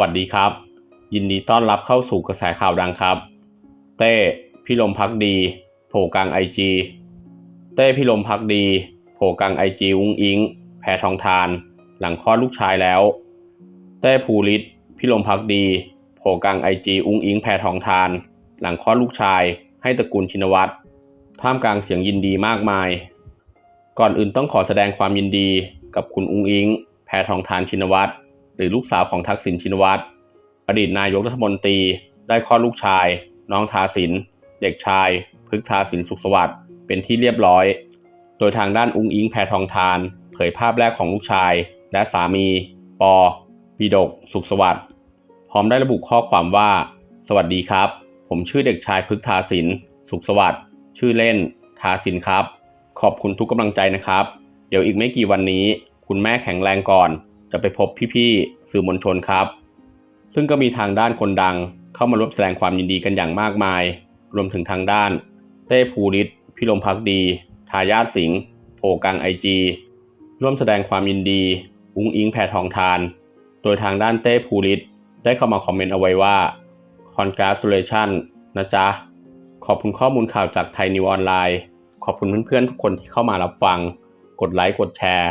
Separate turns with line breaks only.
วัสดีครับ ยินดีต้อนรับเข้าสู่กระแสข่าวดังครับ เต้พี่ลมพักดี โผกลางไอจีเต้พี่ลมพักดี โผกลางไอจีอุ้งอิง แพทองทาน หลังคลอดลูกชายแล้ว เต้ภูริศพี่ลมพักดี โผกลางไอจีอุ้งอิง แพทองทาน หลังคลอดลูกชาย ให้ตระกูลชินวัตรท่ามกลางเสียงยินดีมากมาย ก่อนอื่นต้องขอแสดงความยินดีกับคุณอุ้งอิง แพทองทานชินวัตร หรือลูกสาวของทักษิณชินวัตรอดีตนายกรัฐมนตรีได้คลอดลูกชาย น้องทาสิน เด็กชาย พฤกษาสินสุขสวัสดิ์เป็นที่เรียบร้อย โดยทางด้านอุ้งอิงแพทองทาน เผยภาพแรกของลูกชาย และสามี ปอปีดก สุขสวัสดิ์พร้อมได้ระบุข้อความว่า สวัสดีครับ ผมชื่อเด็กชายพฤกษาสิน สุขสวัสดิ์ชื่อเล่น ทาสินครับ ขอบคุณทุกกำลังใจนะครับ เดี๋ยวอีกไม่กี่วันนี้ คุณแม่แข็งแรงก่อน จะไปพบพี่ๆสื่อมวลชนครับ ซึ่งก็มีทางด้านคนดังเข้ามาร่วมแสดงความยินดีกันอย่างมากมาย รวมถึงทางด้าน เต้ภูริศพิรมพักดี ทายาทสิงห์โผกังไอจีร่วมแสดงความยินดี อุ้งอิงแพทองทาน โดยทางด้านเต้ภูริศได้เข้ามาคอมเมนต์เอาไว้ว่า congratulation นะจ๊ะ ขอบคุณข้อมูลข่าวจากไทยนิวออนไลน์ ขอบคุณเพื่อนๆทุกคนที่เข้ามารับฟัง กดไลค์ กดแชร์